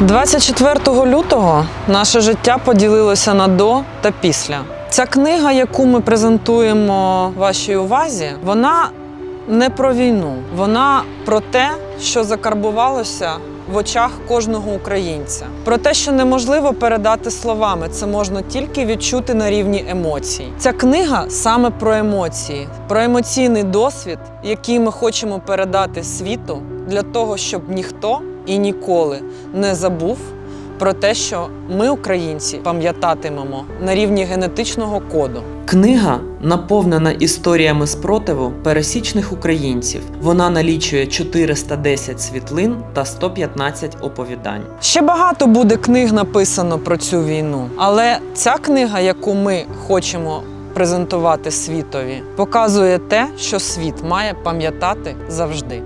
24 лютого наше життя поділилося на до та після. Ця книга, яку ми презентуємо вашій увазі, вона не про війну, вона про те, що закарбувалося в очах кожного українця, про те, що неможливо передати словами, це можна тільки відчути на рівні емоцій. Ця книга саме про емоції, про емоційний досвід, який ми хочемо передати світу для того, щоб ніхто і ніколи не забув про те, що ми, українці, пам'ятатимемо на рівні генетичного коду. Книга наповнена історіями спротиву пересічних українців. Вона налічує 410 світлин та 115 оповідань. Ще багато буде книг написано про цю війну, але ця книга, яку ми хочемо презентувати світові, показує те, що світ має пам'ятати завжди.